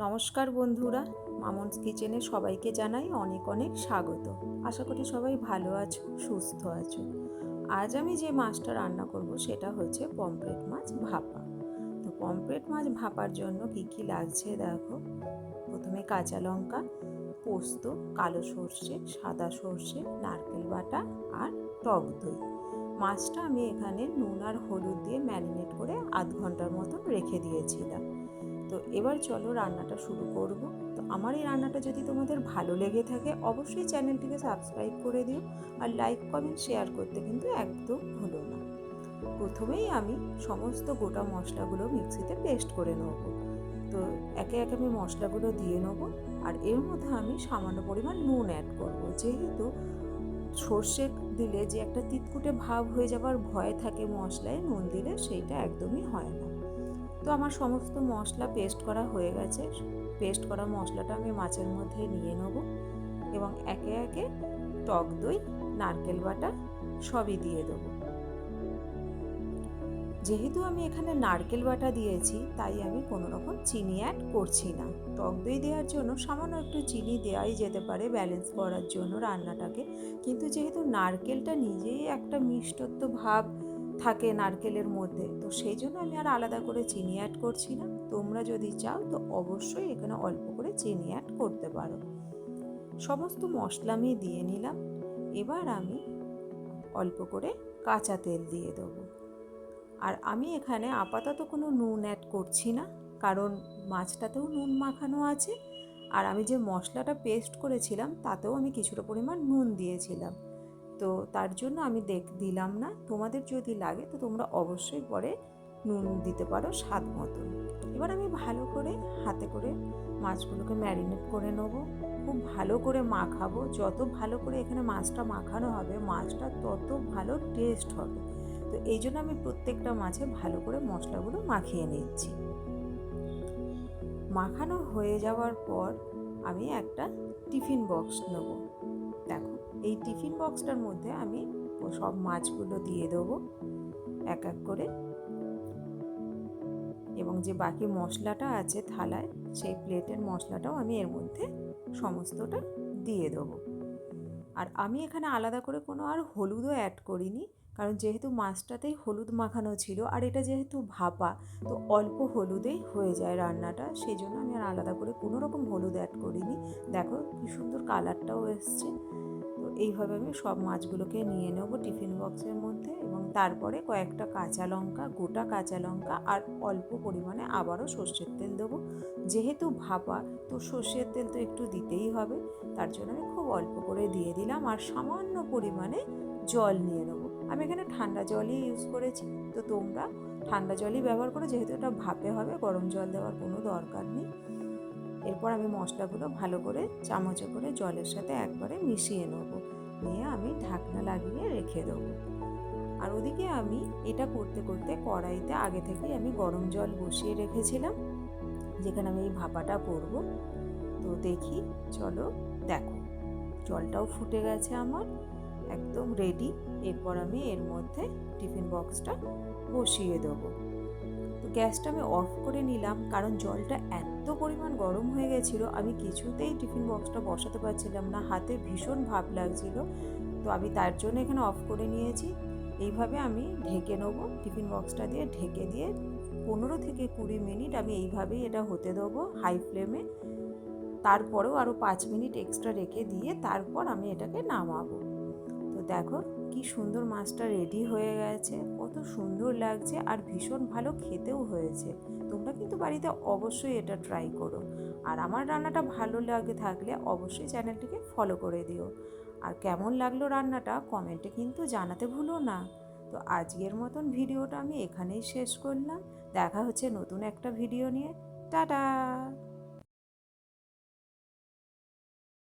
নমস্কার বন্ধুরা, মামনস কিচেনে সবাইকে জানাই অনেক অনেক স্বাগত। আশা করি সবাই ভালো আছো, সুস্থ আছো। আজ আমি যে মাছটা রান্না করব সেটা হচ্ছে পমফ্রেট মাছ ভাপা। তো পমফ্রেট মাছ ভাপার জন্য কি কি লাগছে দেখো? প্রথমে কাঁচা লঙ্কা, পোস্ত, কালো সর্ষে, সাদা সর্ষে, নারকেল বাটা আর টক দই। মাছটা আমি এখানে নুন আর হলুদ দিয়ে ম্যারিনেট করে আধ ঘণ্টার মতন রেখে দিয়েছিলাম। তো এবার চলো রান্নাটা শুরু করব। তো আমার এই রান্নাটা যদি তোমাদের ভালো লেগে থাকে, অবশ্যই চ্যানেলটিকে সাবস্ক্রাইব করে দিও আর লাইক, কমেন্ট, শেয়ার করতে কিন্তু একদম ভুলো না। প্রথমেই আমি সমস্ত গোটা মশলাগুলো মিক্সিতে পেস্ট করে নেব। তো একে একে আমি মশলাগুলো দিয়ে নেব আর এর মধ্যে আমি সামান্য পরিমাণ নুন অ্যাড করব। যেহেতু সর্ষে দিলে যে একটা তিতকুটে ভাব হয়ে যাবার ভয় থাকে মশলায়, নুন দিলে সেইটা একদমই হয় না। তো আমার সমস্ত মশলা পেস্ট করা হয়ে গেছে। পেস্ট করা মশলাটা আমি মাছের মধ্যে নিয়ে নেব এবং একে একে টক দই, নারকেল বাটা সবই দিয়ে দেবো। যেহেতু আমি এখানে নারকেল বাটা দিয়েছি, তাই আমি কোনো রকম চিনি অ্যাড করছি না। টক দই দেওয়ার জন্য সামান্য একটু চিনি দেওয়াই যেতে পারে ব্যালেন্স করার জন্য রান্নাটাকে। কিন্তু যেহেতু নারকেলটা নিজেই একটা মিষ্টত্ব ভাব থাকে নারকেলের মধ্যে। তো সেই জন্য আমি আর আলাদা করে চিনি অ্যাড করছি না। তোমরা যদি চাও তো অবশ্যই এখানে অল্প করে চিনি অ্যাড করতে পারো। সমস্ত মশলা আমি দিয়ে নিলাম। এবার আমি অল্প করে কাঁচা তেল দিয়ে দেবো। আর আমি এখানে আপাতত কোনো নুন অ্যাড করছি না, কারণ মাছটাতেও নুন মাখানো আছে। আর আমি যে মশলাটা পেস্ট করেছিলাম, তাতেও আমি কিছুটা পরিমাণ নুন দিয়েছিলাম। তো তার জন্য আমি দেখ, দিলাম না। তোমাদের যদি লাগে তো তোমরা অবশ্যই পরে নুন দিতে পারো স্বাদ মতন। এবার আমি ভালো করে হাতে করে মাছগুলোকে ম্যারিনেট করে নেব। খুব ভালো করে মাখাবো। যত ভালো করে এখানে মাছটা মাখানো হবে, মাছটা তত ভালো টেস্ট হবে। তো এই জন্য আমি প্রত্যেকটা মাছে ভালো করে মশলাগুলো মাখিয়ে নিচ্ছি। মাখানো হয়ে যাওয়ার পর আমি একটা টিফিন বক্স নেব। দেখো, এই টিফিন বক্সটার মধ্যে আমি সব মাছগুলো দিয়ে দেবো এক এক করে। এবং যে বাকি মশলাটা আছে থালায়, সেই প্লেটের মশলাটাও আমি এর মধ্যে সমস্তটা দিয়ে দেবো। আর আমি এখানে আলাদা করে কোনো আর হলুদও অ্যাড করিনি। কারণ যেহেতু মাছটাতেই হলুদ মাখানো ছিল আর এটা যেহেতু ভাপা, তো অল্প হলুদেই হয়ে যায় রান্নাটা। সেই জন্য আমি আর আলাদা করে কোনো রকম হলুদ অ্যাড করিনি। দেখো কি সুন্দর কালারটাও এসছে। তো এইভাবে আমি সব মাছগুলোকে নিয়ে নেব টিফিন বক্সের মধ্যে এবং তারপরে কয়েকটা কাঁচা লঙ্কা, গোটা কাঁচা লঙ্কা আর অল্প পরিমাণে আবারও সর্ষের তেল দেবো। যেহেতু ভাপা, তো সর্ষের তেল তো একটু দিতেই হবে। তার জন্য আমি খুব অল্প করে দিয়ে দিলাম আর সামান্য পরিমাণে জল নিয়ে নেব। আমি এখানে ঠান্ডা জলই ইউজ করেছি। তো তোমরা ঠান্ডা জলই ব্যবহার করো, যেহেতু এটা ভাপে হবে, গরম জল দেওয়ার কোনো দরকার নেই। এরপর আমি মশলাগুলো ভালো করে চামচে করে জলের সাথে একবারে মিশিয়ে নেব। নিয়ে আমি ঢাকনা লাগিয়ে রেখে দেবো। আর ওদিকে আমি এটা করতে করতে কড়াইতে আগে থেকেই আমি গরম জল বসিয়ে রেখেছিলাম, যেখানে আমি এই ভাপাটা করব। তো দেখি, চলো দেখো। জলটাও ফুটে গেছে আমার। একদম রেডি এরপর আমি এর মধ্যে টিফিন বক্সটা বসিয়ে দেবো। তো গ্যাসটা আমি অফ করে নিলাম, কারণ জলটা এত পরিমাণ গরম হয়ে গেছিল, আমি কিছুতেই টিফিন বক্সটা বসাতে পারছিলাম না, হাতে ভীষণ ভাব লাগছিল। তো আমি তার জন্য এখানে অফ করে নিয়েছি। এইভাবে আমি ঢেকে নেব টিফিন বক্সটা দিয়ে ঢেকে দিয়ে পনেরো থেকে কুড়ি মিনিট আমি এইভাবেই এটা হতে দেবো হাই ফ্লেমে তারপরেও আরও পাঁচ মিনিট এক্সট্রা রেখে দিয়ে তারপর আমি এটাকে নামাবো। দেখো কি সুন্দর মাছটা রেডি হয়ে গেছে, কত সুন্দর লাগছে আর ভীষণ ভালো খেতেও হয়েছে। তোমরা কিন্তু বাড়িতে অবশ্যই এটা ট্রাই করো। আর আমার রান্নাটা ভালো লাগে থাকলে অবশ্যই চ্যানেলটিকে ফলো করে দিও। আর কেমন লাগল রান্নাটা কমেন্টে কিন্তু জানাতে ভুলো না। তো আজকের মতন ভিডিওটা আমি এখানেই শেষ করলাম। দেখা হচ্ছে নতুন একটা ভিডিও নিয়ে। টাটা!